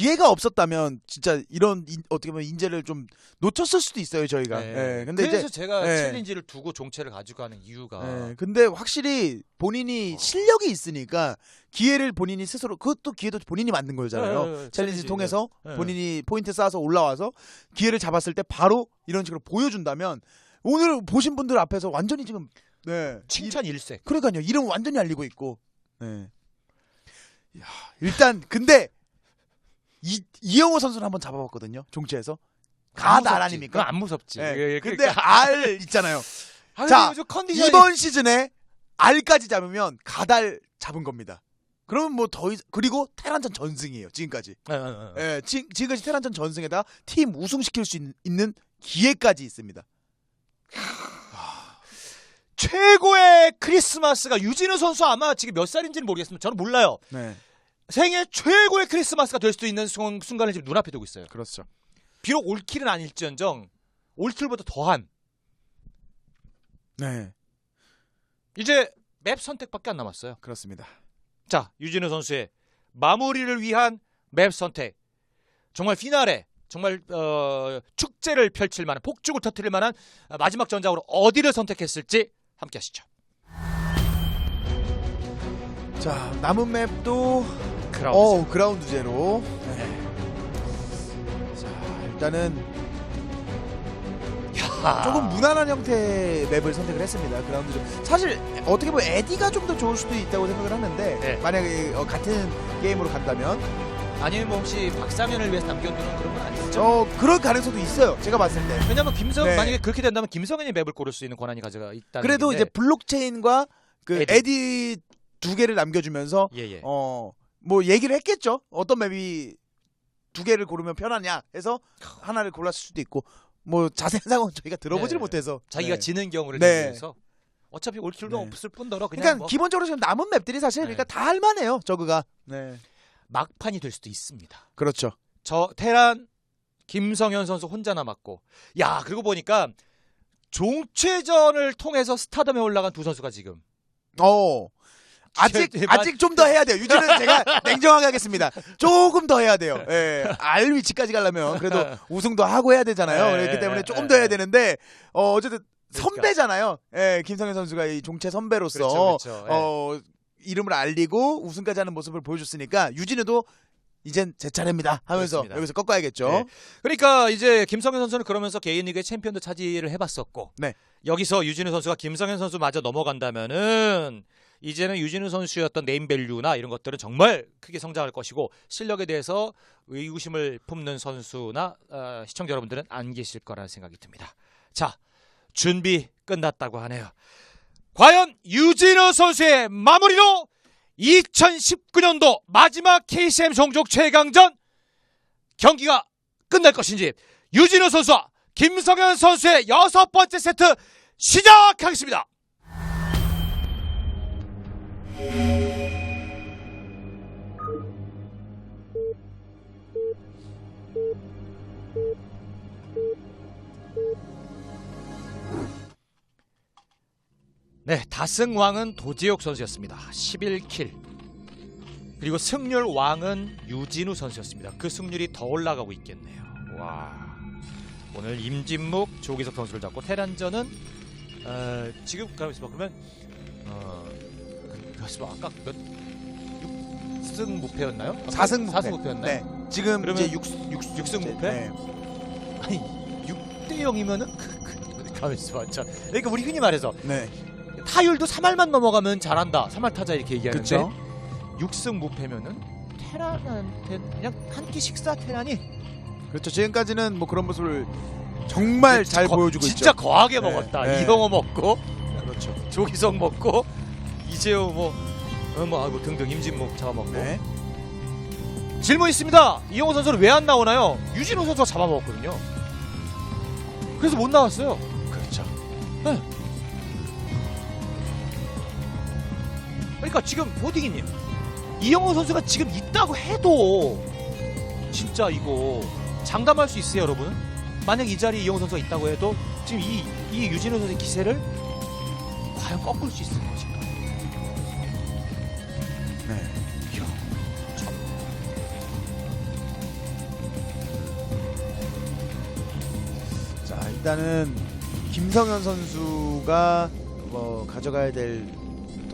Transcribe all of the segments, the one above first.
기회가 없었다면 진짜 이런 인- 어떻게 보면 인재를 좀 놓쳤을 수도 있어요 저희가. 예, 근데 그래서 이제 제가 예. 챌린지를 두고 종체를 가지고 가는 이유가 예, 근데 확실히 본인이 실력이 있으니까 기회를 본인이 스스로 그것도 기회도 본인이 만든 거잖아요. 예, 예, 예, 챌린지 통해서 예. 본인이 포인트 쌓아서 올라와서 기회를 잡았을 때 바로 이런 식으로 보여준다면 오늘 보신 분들 앞에서 완전히 지금 네 칭찬 일색. 그러니까요. 이름 완전히 알리고 있고. 네. 야, 일단 근데 이 이영호 선수는 한번 잡아봤거든요. 종치에서 가달 아닙니까? 안 무섭지. 네. 예, 예, 근데 그러니까. 알 있잖아요. 아유, 자, 저 컨디션이 이번 시즌에 알까지 잡으면 가달 잡은 겁니다. 그러면 뭐더 이상 그리고 테란전 전승이에요. 지금까지. 예, 예, 예. 예, 지, 지금까지 테란전 전승에다 팀 우승 시킬 수 있, 있는 기회까지 있습니다. 최고의 크리스마스가 유진우 선수 아마 지금 몇 살인지는 모르겠습니다. 저는 몰라요. 네. 생애 최고의 크리스마스가 될 수도 있는 순, 순간을 지금 눈앞에 두고 있어요. 그렇죠. 비록 올킬은 아닐지언정 올킬보다 더한 네. 이제 맵 선택밖에 안 남았어요. 그렇습니다. 자, 유진우 선수의 마무리를 위한 맵 선택. 정말 피나레, 정말 어, 축제를 펼칠 만한 폭죽을 터뜨릴 만한 마지막 전장으로 어디를 선택했을지 함께 하시죠. 자, 남은 맵도 그라운드. 어, 그라운드 제로. 네. 자, 일단은 야. 조금 무난한 형태의 맵을 선택을 했습니다. 그라운드 제로. 사실 어떻게 보면 에디가 좀 더 좋을 수도 있다고 생각을 하는데 네. 만약에 어, 같은 게임으로 간다면 아니면 뭐 혹시 박상현을 위해서 남겨두는 그런 건 아니죠? 어, 그럴 가능성도 있어요. 제가 봤을 때. 왜냐면 김성 네. 만약에 그렇게 된다면 김성현이 맵을 고를 수 있는 권한이 가져가 있다는 그래도 이제 얘기인데. 블록체인과 그 에디. 에디, 두 개를 남겨주면서 예, 예. 어 뭐 얘기를 했겠죠. 어떤 맵이 두 개를 고르면 편하냐 해서 하나를 골랐을 수도 있고 뭐 자세한 상황은 저희가 들어보질 네. 못해서 자기가 네. 지는 경우를 네. 대비해서 어차피 올킬도 네. 없을 뿐더러 그냥 그러니까 뭐 기본적으로 지금 남은 맵들이 사실 네. 그러니까 다 할만해요. 저그가. 네. 막판이 될 수도 있습니다. 그렇죠. 저 테란 김성현 선수 혼자 남았고 야 그리고 보니까 종최전을 통해서 스타덤에 올라간 두 선수가 지금 어. 아직 제- 아직 좀 더 해야 돼요. 유지는 제가 냉정하게 하겠습니다. 조금 더 해야 돼요. 예. 알 위치까지 가려면 그래도 우승도 하고 해야 되잖아요. 네, 그렇기 때문에 네, 조금 네, 더 해야 네. 되는데 어 어쨌든 그러니까. 선배잖아요. 예, 김성현 선수가 이 종체 선배로서 그렇죠, 그렇죠. 예. 어 이름을 알리고 우승까지 하는 모습을 보여줬으니까 유진우도 이젠 제 차례입니다 하면서 그렇습니다. 여기서 꺾어야겠죠. 네. 그러니까 이제 김성현 선수는 그러면서 개인 리그의 챔피언도 차지를 해봤었고 네. 여기서 유진우 선수가 김성현 선수마저 넘어간다면은 이제는 유진우 선수였던 네임밸류나 이런 것들은 정말 크게 성장할 것이고 실력에 대해서 의구심을 품는 선수나 어, 시청자 여러분들은 안 계실 거라는 생각이 듭니다. 자 준비 끝났다고 하네요. 과연 유진우 선수의 마무리로 2019년도 마지막 KCM 종족 최강전 경기가 끝날 것인지 유진우 선수와 김성현 선수의 여섯 번째 세트 시작하겠습니다. 네, 다승 왕은 도지혁 선수였습니다. 11킬. 그리고 승률 왕은 유진우 선수였습니다. 그 승률이 더 올라가고 있겠네요. 와. 오늘 임진묵, 조기석 선수를 잡고 테란전은 어, 지금 봐. 그러면 어, 봐. 아까 몇 6승 무패였나요? 4승 무패. 4승 무패였나요? 네. 지금 그러면 이제 6, 6, 육승 무패? 네. 아니 6대 0이면은 그, 가만있어 봐. 자, 그러니까 우리 흔히 말해서 네. 타율도 3할만 넘어가면 잘한다. 3할 타자 이렇게 얘기하는데 그렇죠. 6승 무패면은 테란한테 그냥 한 끼 식사 테란이 그렇죠. 지금까지는 뭐 그런 모습을 정말 잘 거- 보여주고 진짜 있죠. 거하게 네, 먹었다. 네. 이성호 먹고 그렇죠. 조기성 먹고 이재호 뭐, 어, 뭐 아이고 등등 임진묵 잡아먹고 네. 질문 있습니다. 이영호 선수는 왜 안 나오나요? 유진호 선수가 잡아먹었거든요. 그래서 못 나왔어요. 그렇죠. 그러니까 지금 호딩이님 이영호 선수가 지금 있다고 해도 진짜 이거 장담할 수 있어요 여러분 만약 이 자리에 이영호 선수가 있다고 해도 지금 이, 이 유진호 선수의 기세를 과연 꺾을 수 있을 것 일단은 김성현 선수가 뭐 가져가야 될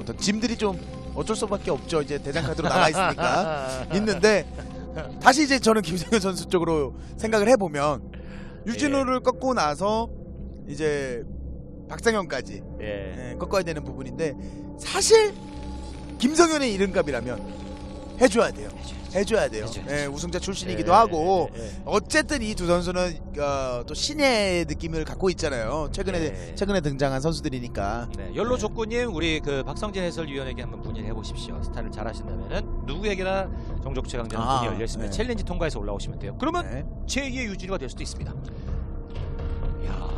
어떤 짐들이 좀 어쩔 수밖에 없죠. 이제 대장 카드로 나가 있으니까 있는데 다시 이제 저는 김성현 선수 쪽으로 생각을 해보면 유진우를 꺾고 나서 이제 박상현까지 예. 예, 꺾어야 되는 부분인데 사실 김성현의 이름값이라면 해줘야 돼요. 해줘야 돼요. 예, 우승자 출신이기도 예, 하고 예, 예. 어쨌든 이 두 선수는 어, 또 신의 느낌을 갖고 있잖아요. 최근에 네. 최근에 등장한 선수들이니까. 네, 연로 족구님 우리 그 박성진 해설위원에게 한번 문의를 해보십시오. 스타를 잘하신다면은 누구에게나 정적 최강자는 아, 문이 열려 있으면 네. 챌린지 통과해서 올라오시면 돼요. 그러면 네. 제2의 유진이가 될 수도 있습니다. 이야,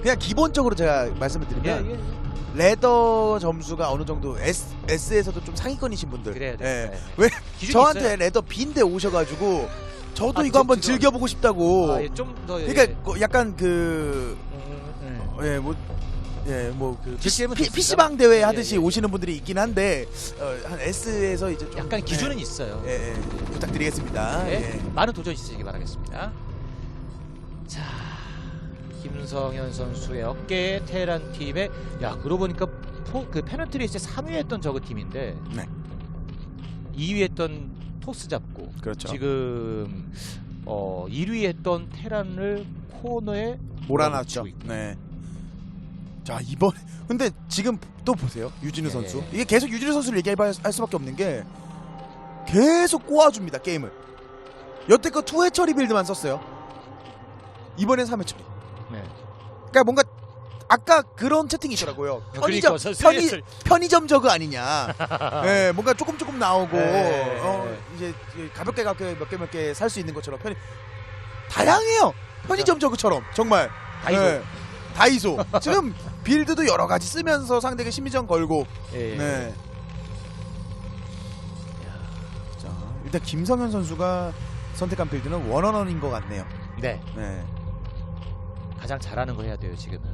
그냥 기본적으로 제가 말씀을 예, 드리면 예, 레더 점수가 어느 정도 S S에서도 좀 상위권이신 분들. 그래야 돼. 예. 네. 왜 저한테 있어요. 레더 B인데 오셔가지고 저도 아, 이거 저- 한번 지금- 즐겨보고 싶다고. 아, 예, 좀더 그러니까 그 약간 그 음, 예, 뭐, 예, 뭐, 그, GCM 은 PC. PC방 대회 예, 하듯이 예. 오시는 분들이 있긴 한데, 어, 한 S에서 이제 좀. 약간 기준은 있어요. 예, 예, 예, 부탁드리겠습니다. 네, 예. 많은 도전 있으시기 바라겠습니다. 자, 김성현 선수의 어깨에 테란 팀에 야 그러고 보니까 포, 그 레이스에 3위 했던 저그 팀인데 네. 2위 했던 토스 잡고 그렇죠. 지금 어 1위 했던 테란을 코너에 몰아놨죠. 네. 자, 이번, 근데 지금 또 보세요. 유진우 예, 선수. 예. 이게 계속 유진우 선수를 얘기할 할 수밖에 없는 게, 계속 꼬아줍니다, 게임을. 여태껏 투회 처리 빌드만 썼어요. 이번엔 3회 처리. 네. 그러니까 뭔가, 아까 그런 채팅이 있더라고요. 편의점, 그러니까 편의, 편의점 저그 아니냐. 예, 뭔가 조금 조금 나오고 네. 어, 이제 가볍게 가볍게 몇 개 몇 개 살 수 있는 것처럼 편의 다양해요. 편의점 저그처럼 정말. 다이소. 예, 다이소. 지금 빌드도 여러 가지 쓰면서 상대에게 심리전 걸고. 예. 네. 자, 일단 김성현 선수가 선택한 빌드는 원원원인 것 같네요. 네. 네. 가장 잘하는 거 해야 돼요 지금은.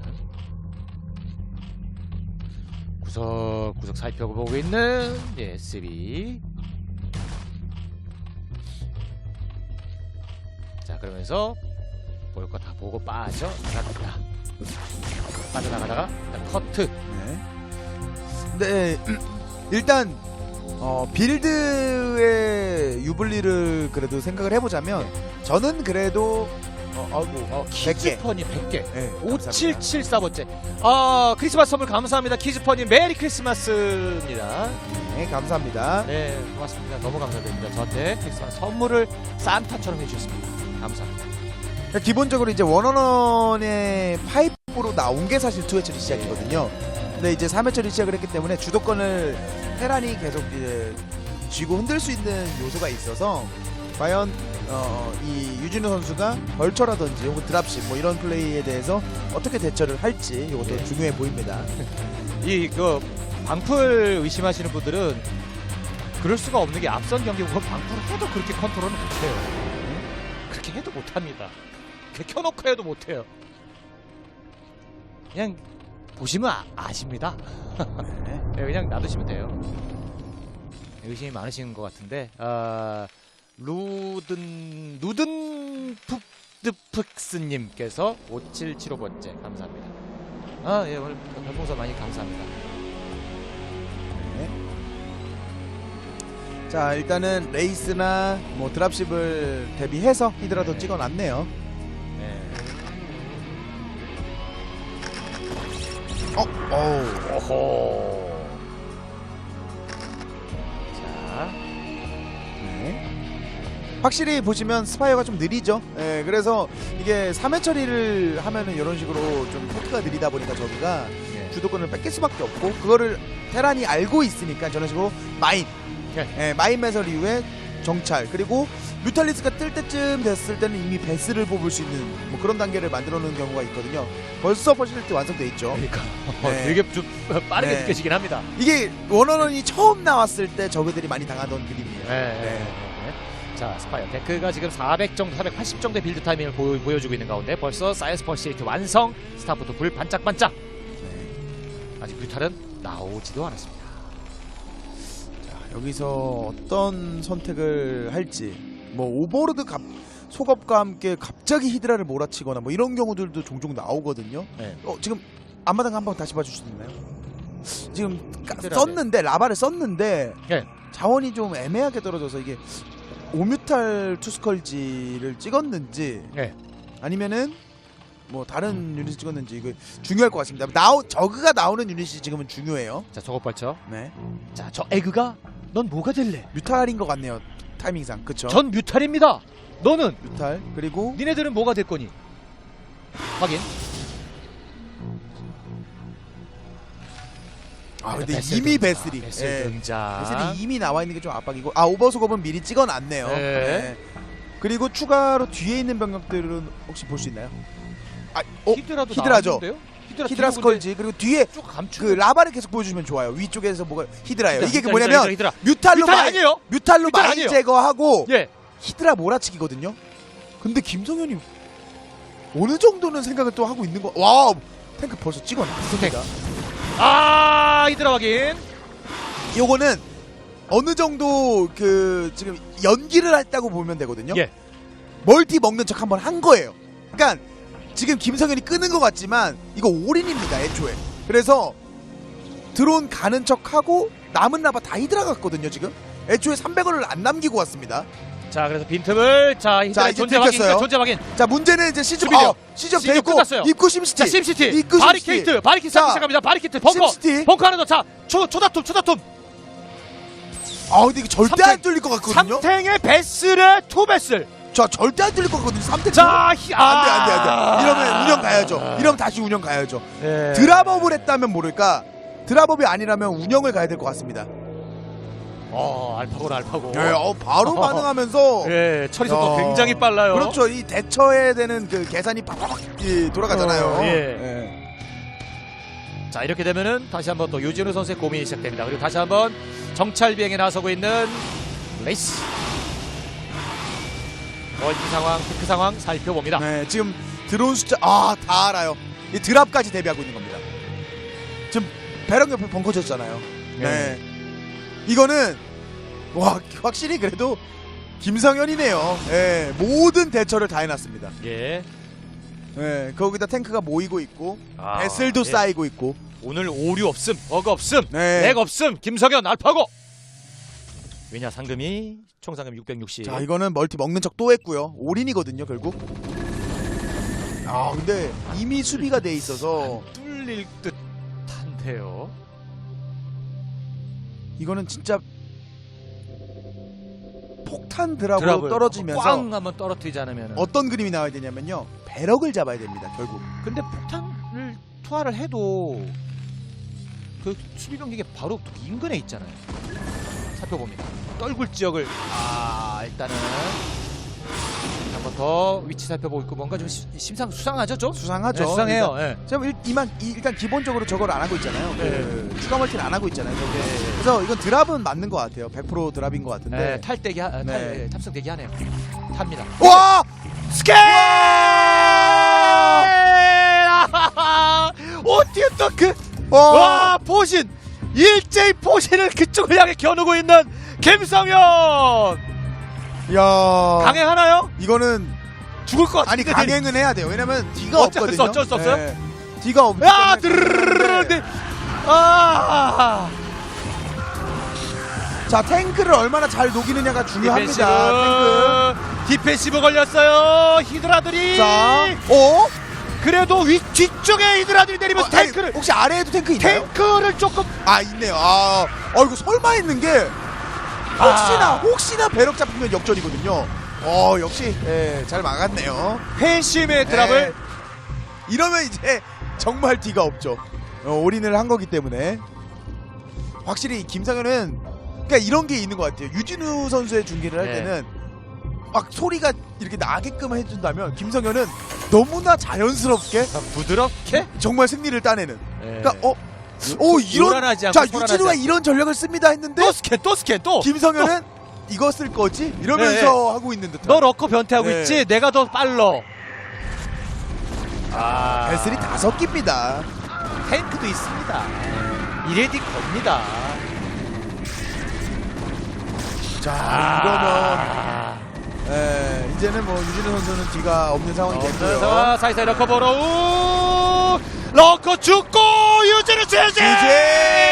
구석구석 살펴보고 있는 예, SB 자 그러면서 볼 거 다 보고 빠져 나갑니다. 빠져나가다가 일단 커트. 네. 네, 일단 어, 빌드의 유불리를 그래도 생각을 해보자면 저는 그래도 어, 아이고 어, 100개. 키즈퍼니 100개 네, 5774번째 아 크리스마스 선물 감사합니다 키즈퍼니 메리 크리스마스입니다 네, 감사합니다. 네, 고맙습니다. 너무 감사드립니다. 저한테 크리스마스 선물을 산타처럼 해주셨습니다. 감사합니다. 그러니까 기본적으로 이제 원원원의 파이프로 나온 게 사실 투회 처리 시작이거든요. 근데 이제 3회 처리 시작을 했기 때문에 주도권을 테란이 계속 이제 쥐고 흔들 수 있는 요소가 있어서 과연 어, 이 유진우 선수가 벌처라든지 혹은 드랍십 뭐 이런 플레이에 대해서 어떻게 대처를 할지 이것도 네. 중요해 보입니다. 이 그 방풀 의심하시는 분들은 그럴 수가 없는 게 앞선 경기 보면 방풀을 해도 그렇게 컨트롤은 못해요. 그렇게 해도 못합니다. 그렇게 켜놓고 해도 못해요. 그냥 보시면 아, 아십니다. 네. 네, 그냥 놔두시면 돼요. 의심이 많으신 것 같은데 아, 루든 루든 푸드프스님께서 5775번째 감사합니다. 아, 예, 오늘 별풍선 많이 감사합니다. 네. 자 일단은 레이스나 뭐 드랍십을 대비해서 히드라도 찍어놨네요. 네. 어, 어우. 오호. 확실히 보시면 스파이어가 좀 느리죠. 예, 그래서 이게 3회 처리를 하면은 이런 식으로 좀 토크가 느리다 보니까 저기가 예. 주도권을 뺏길 수밖에 없고 그거를 테란이 알고 있으니까 저런 식으로 마인, 예, 마인 매설 이후에 정찰 그리고 뮤탈리스가 뜰 때쯤 됐을 때는 이미 베스를 뽑을 수 있는 뭐 그런 단계를 만들어 놓은 경우가 있거든요. 벌써 퍼실티 완성돼 있죠. 그러니까 네. 되게 좀 빠르게 네. 느껴지긴 합니다. 이게 원원원이 처음 나왔을 때 저그들이 많이 당하던 그림이에요. 네. 네. 네. 자, 스파이어 데크가 지금 400 정도, 480 정도의 빌드 타이밍을 보여, 보여 주고 있는 가운데 벌써 사이언스 퍼시에이트 완성, 스타부터 불 반짝반짝. 네. 아직 뮤탈은 나오지도 않았습니다. 자, 여기서 어떤 선택을 할지 뭐 오버로드 갑 속업과 함께 갑자기 히드라를 몰아치거나 뭐 이런 경우들도 종종 나오거든요. 네. 어, 지금 앞마당 한번 다시 봐주실 수 있나요? 지금. 썼는데 라바를 썼는데 네. 자원이 좀 애매하게 떨어져서 이게 오뮤탈 투스컬지를 찍었는지 네. 아니면은 뭐 다른 유닛을 찍었는지 이거 중요할 것 같습니다. 나오 저그가 나오는 유닛이 지금은 중요해요. 자 저것 발쳐. 네. 자 저 에그가 넌 뭐가 될래? 뮤탈인 것 같네요. 타이밍상 그쵸? 전 뮤탈입니다. 너는 뮤탈 그리고 니네들은 뭐가 될 거니? 확인. 아 근데 베슬 이미 등장, 베슬이 베슬 예. 등장. 베슬이 이미 나와 있는 게 좀 압박이고 아 오버소급은 미리 찍어놨네요. 네. 네. 그리고 추가로 뒤에 있는 병력들은 혹시 볼 수 있나요? 아, 어, 히드라도 히드라죠. 나왔는데요? 히드라, 히드라 스컬지 그리고 뒤에 쭉 감추. 그 라바를 계속 보여주면 좋아요. 위쪽에서 뭐가 히드라예요. 이게 그 히드라, 뭐냐면 히드라, 히드라. 뮤탈로 뮤탈 마이, 아니에요? 뮤탈로 뮤탈 마인 아니에요. 제거하고 예. 히드라 몰아치기거든요. 근데 김성현이 어느 정도는 생각을 또 하고 있는 거. 와 탱크 벌써 찍어놨습니다. 아 히드라 확인. 요거는 어느 정도 그 지금 연기를 했다고 보면 되거든요. 예. 멀티 먹는 척 한번 한 거예요. 그러니까 지금 김성현이 끄는 것 같지만 이거 올인입니다 애초에. 그래서 드론 가는 척하고 남은 라바 다 히드라 갔거든요 지금. 애초에 300원을 안 남기고 왔습니다. 자 그래서 빈틈을 자 자, 이제 존재 확인. 들켰어요. 존재 확인. 자 문제는 이제 시즌 수비력. 어, 시즌 시즌 됐고 끝났어요. 입구 심시티. 자 심시티. 입구 심시티. 바리케이트. 바리케이트 자, 시작합니다. 바리케이트. 벙커. 심시티. 벙커 하나 더. 자초 초다툼 초다툼. 아 근데 이거 절대 삼탱. 안 뚫릴 것 같거든요. 삼탱의 베슬의 투 베슬. 자 절대 안 뚫릴 것 같거든요. 3대 자 히. 안돼 안돼 안돼. 이러면 운영 가야죠. 이러면 다시 운영 가야죠. 예. 드랍업을 했다면 모를까. 드랍업이 아니라면 운영을 가야 될 것 같습니다. 어 알파고는 알파고. 네, 어, 바로 반응하면서 예, 처리 속도 야. 굉장히 빨라요. 그렇죠. 이 대처해야 되는 그 계산이 팍팍 예, 돌아가잖아요. 어, 예. 예. 자 이렇게 되면은 다시 한번 또 유진우 선수의 고민이 시작됩니다. 그리고 다시 한번 정찰 비행에 나서고 있는 레이스. 멀티 상황, 피크 상황 살펴봅니다. 네, 지금 드론 숫자 아 다 알아요. 이 드랍까지 대비하고 있는 겁니다. 지금 배럭 옆에 벙커 졌잖아요. 네. 이거는 와 확실히 그래도 김성현이네요. 예, 모든 대처를 다 해놨습니다. 예. 예, 거기다 탱크가 모이고 있고 아, 배슬도 예. 쌓이고 있고. 오늘 오류 없음, 어그 없음, 네. 렉 없음, 김성현 알파고. 왜냐 상금이 총 상금 660. 자 이거는 멀티 먹는 척 또 했고요. 올인이거든요 결국. 아 근데 이미 수비가 돼 있어서 뚫릴 듯한데요. 이거는 진짜 폭탄 드랍으로 떨어지면서 꽝 한번 떨어뜨리지 않으면. 어떤 그림이 나와야 되냐면요. 배럭을 잡아야 됩니다 결국. 근데 폭탄을 투하를 해도 그 수비 병력이 바로 또 인근에 있잖아요. 살펴봅니다. 떨굴 지역을 아 일단은 한번 더 위치 살펴보고 있고 뭔가 좀 시- 심상 수상하죠 좀? 수상하죠. 네, 수상해요. 예. 지금 일, 이만 이- 일단 기본적으로 저걸 안 하고 있잖아요. 그 추가 멀티를 안 하고 있잖아요. 그래서 이건 드랍은 맞는 것 같아요. 100% 드랍인 것 같은데. 네, 탈대기 하, 탈, 네. 예, 탑승 대기 하네요. 탑니다. 와! 스케일! 어떻게 또 그, 와! 와, 포신! 일제히 포신을 그쪽을 향해 겨누고 있는 김성현! 야. 강행 하나요? 이거는 죽을 것 아니 같은데. 강행은 해야 돼요. 왜냐면 뒤가 어쩔 수 없거든요. 어쩔 수 없어요? 네. 뒤가 없기 야, 때문에 드르르르르! 네. 네. 아! 자 탱크를 얼마나 잘 녹이느냐가 중요합니다. 디펜시브, 디펜시브 걸렸어요. 히드라들이. 탱크. 자, 어? 그래도 위, 뒤쪽에 히드라들이 내리면서 어, 아니, 탱크를, 혹시 아래에도 탱크 있나요? 탱크를 조금. 아 있네요. 아, 어 이거 설마 있는 게 혹시나 아. 혹시나 배럭 잡히면 역전이거든요. 어 역시 예, 잘 막았네요. 회심의 드랍을. 예, 이러면 이제 정말 뒤가 없죠. 어, 올인을 한 거기 때문에 확실히 김상현은 그러니까 이런 게 있는 것 같아요. 유진우 선수의 중계를 할 네. 때는 막 소리가 이렇게 나게끔 해준다면 김성현은 너무나 자연스럽게 부드럽게. 정말 승리를 따내는. 네. 그러니까 어, 오 그 이런 않고 자 유진우가 않고. 이런 전략을 씁니다 했는데 또 스캔 또 스캔 또 김성현은 이거 쓸 거지 이러면서 네, 네. 하고 있는 듯한. 너 러커 변태하고 네. 있지 내가 더 빨러 아 배슬이 다섯 개입니다. 탱크도 있습니다 네. 이레디 겁니다 자 아. 이거는 예, 이제는 뭐 유진우 선수는 뒤가 없는 상황이 됐고요. 자 사이사이 러커 보러 우 러커 죽고 유진을 채우지! 유진!